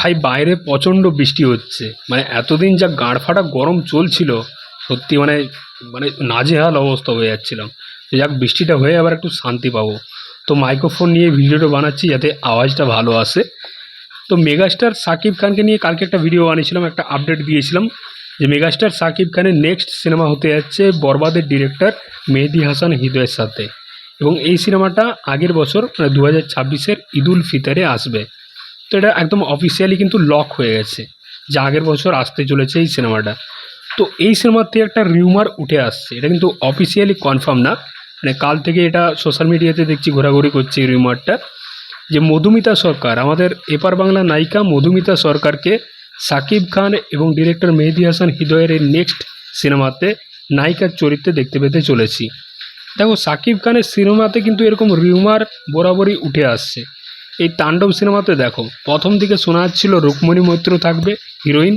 ভাই, বাইরে প্রচণ্ড বৃষ্টি হচ্ছে। মানে এতদিন যা গাঁড় ফাটা গরম চলছিল, সত্যি মানে মানে নাজেহাল অবস্থা হয়ে যাচ্ছিলাম। তো যাক, বৃষ্টিটা হয়ে আবার একটু শান্তি পাবো। তো মাইক্রোফোন নিয়ে ভিডিওটা বানাচ্ছি যাতে আওয়াজটা ভালো আসে। তো মেগাস্টার সাকিব খানকে নিয়ে কালকে একটা ভিডিও বানিয়েছিলাম, একটা আপডেট দিয়েছিলাম যে মেগাস্টার সাকিব খানের নেক্সট সিনেমা হতে যাচ্ছে বরবাদের ডিরেক্টর মেহেদি হাসান হৃদয়ের সাথে। এবং এই সিনেমাটা আগের বছর মানে দু হাজার ছাব্বিশের ঈদুল ফিতরে আসবে। তো এটা একদম অফিসিয়ালি কিন্তু লক হয়ে গেছে। যে আগের বছর আসতে চলেছে এই সিনেমাটা। তো এই সিনেমাতে একটা রিউমার উঠে আসছে। এটা কিন্তু অফিসিয়ালি কনফার্ম না। মানে কাল থেকে এটা সোশ্যাল মিডিয়াতে দেখছি, ঘোরাঘুরি করছে এই রিউমারটা যে মধুমিতা সরকার, আমাদের এপার বাংলা নায়িকা মধুমিতা সরকারকে সাকিব খান এবং ডিরেক্টর মেহেদি হাসান হৃদয়ের এই নেক্সট সিনেমাতে নায়িকার চরিত্রে দেখতে পেতে চলেছি। দেখো, সাকিব খানের সিনেমাতে কিন্তু এরকম রিউমার বরাবরই উঠে আসছে। এই তাণ্ডব সিনেমাতে দেখো, প্রথম দিকে শোনা যাচ্ছিল রুকমণি মৈত্র থাকবে, হিরোইন,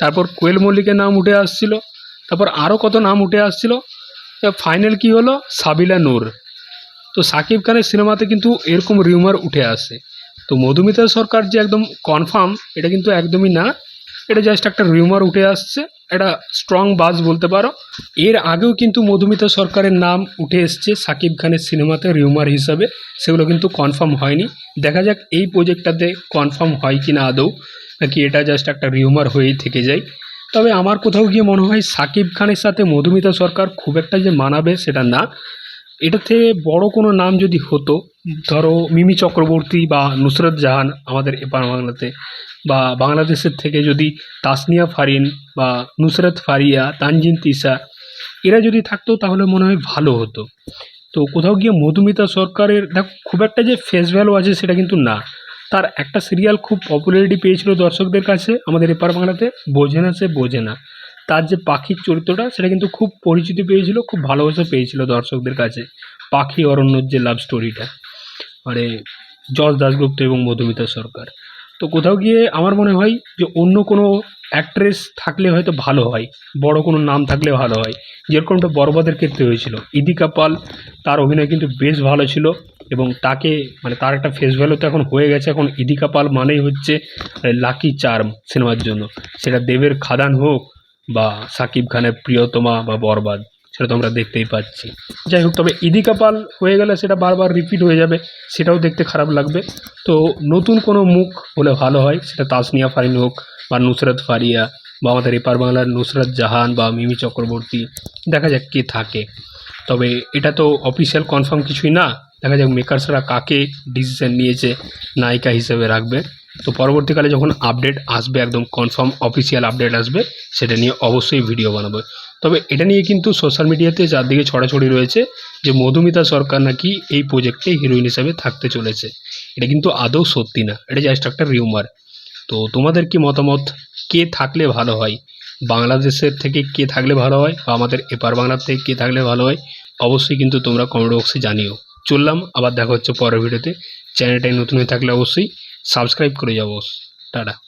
তারপর কোয়েল মল্লিকের নাম উঠে আসছিল, তারপর আরও কত নাম উঠে আসছিল ফাইনাল কি হলো? সাবিলা নূর। তো সাকিব খানের সিনেমাতে কিন্তু এরকম রিউমার উঠে আসে। তো মধুমিতা সরকার যে একদম কনফার্ম এটা কিন্তু একদমই না, এটা জাস্ট একটা রিউমার উঠে আসছে। এটা স্ট্রং বাজ বলতে পারো। এর আগেও কিন্তু মধুমিতা সরকারের নাম উঠে এসছে সাকিব খানের সিনেমাতে রিউমার হিসাবে। সেগুলো কিন্তু কনফার্ম হয়নি। দেখা যাক এই প্রজেক্টটাতে কনফার্ম হয় কি না আদৌ, নাকি এটা জাস্ট একটা রিউমার হয়েই থেকে যায়। তবে আমার কোথাও গিয়ে মনে হয় সাকিব খানের সাথে মধুমিতা সরকার খুব একটা যে মানাবে সেটা না। থেকে বড় কোনো নাম যদি হতো ধরো মিমি চক্রবর্তী বা নুসরত জাহান আমাদের এপার বাংলাতে বা বাংলাদেশের থেকে যদি তাসনিয়া ফারিন বা নুসরত ফারিয়া তানজিন তিসা এরা যদি থাকতো তাহলে মনে হয় ভালো হতো। তো কোথাও গিয়ে মধুমিতা সরকারের দেখ খুব একটা যে ফেস ভ্যালু আছে সেটা কিন্তু না। তার একটা সিরিয়াল খুব পপুলারিটি পেয়েছিল দর্শকদের কাছে আমাদের এপার বাংলাতে বোঝে না সে বোঝে না। তার যে পাখির চরিত্রটা, সেটা কিন্তু খুব পরিচিতি পেয়েছিল, খুব ভালোবাসা পেয়েছিল দর্শকদের কাছে। পাখি অরণ্যর যে লাভ স্টোরিটা মানে যশ দাশগুপ্ত এবং মধুমিতা সরকার। তো কোথাও গিয়ে আমার মনে হয় যে অন্য কোনো অ্যাক্ট্রেস থাকলে হয়তো ভালো হয়, বড় কোনো নাম থাকলে ভালো হয়। যেরকমটা বরবাদের ক্ষেত্রে হয়েছিল। ইদিকা পাল, তার অভিনয় কিন্তু বেশ ভালো ছিল এবং তাকে মানে তার একটা ফেস ভ্যালু তো এখন হয়ে গেছে। এখন ইদিকা পাল মানেই হচ্ছে লাকি চার্ম সিনেমার জন্য। সেটা দেবের খাদান হোক বা সাকিব খানের প্রিয়তমা বা বরবাদ, সেটা তো আমরা দেখতেই পাচ্ছি। যাই হোক, তবে ইদি কাপাল হয়ে গেলে সেটা বারবার রিপিট হয়ে যাবে, সেটাও দেখতে খারাপ লাগবে। তো নতুন কোনো মুখ হলে ভালো হয়, সেটা তাসনিয়া ফারিন হোক বা নুসরত ফারিয়া বা আমাদের এপার বাংলার নুসরত জাহান বা মিমি চক্রবর্তী, দেখা যাক কে থাকে। তবে এটা তো অফিসিয়াল কনফার্ম কিছুই না, দেখা যাক মেকার্সরা কাকে ডিসিশন নিয়েছে, নায়িকা হিসেবে রাখবে। তো পরবর্তীকালে যখন আপডেট আসবে, একদম কনফার্ম অফিসিয়াল আপডেট আসবে, সেটা নিয়ে অবশ্যই ভিডিও বানাবো। তবে এটা নিয়ে কিন্তু সোশ্যাল মিডিয়াতে চারদিকে ছড়াছড়ি রয়েছে যে মধুমিতা সরকার নাকি এই প্রোজেক্টে হিরোইন হিসাবে থাকতে চলেছে। এটা কিন্তু আদৌ সত্যি না, এটা জাস্ট একটা রিউমার তো তোমাদের কি মতামত? কে থাকলে ভালো হয়? বাংলাদেশের থেকে কে থাকলে ভালো হয় বা আমাদের এপার বাংলার থেকে কে থাকলে ভালো হয়? অবশ্যই কিন্তু তোমরা কমেন্ট বক্সে জানিও। চললাম, আবার দেখা হচ্ছে পরের ভিডিওতে চ্যানেলটাই নতুন হয়ে থাকলে অবশ্যই সাবস্ক্রাইব করে যাব। টাটা।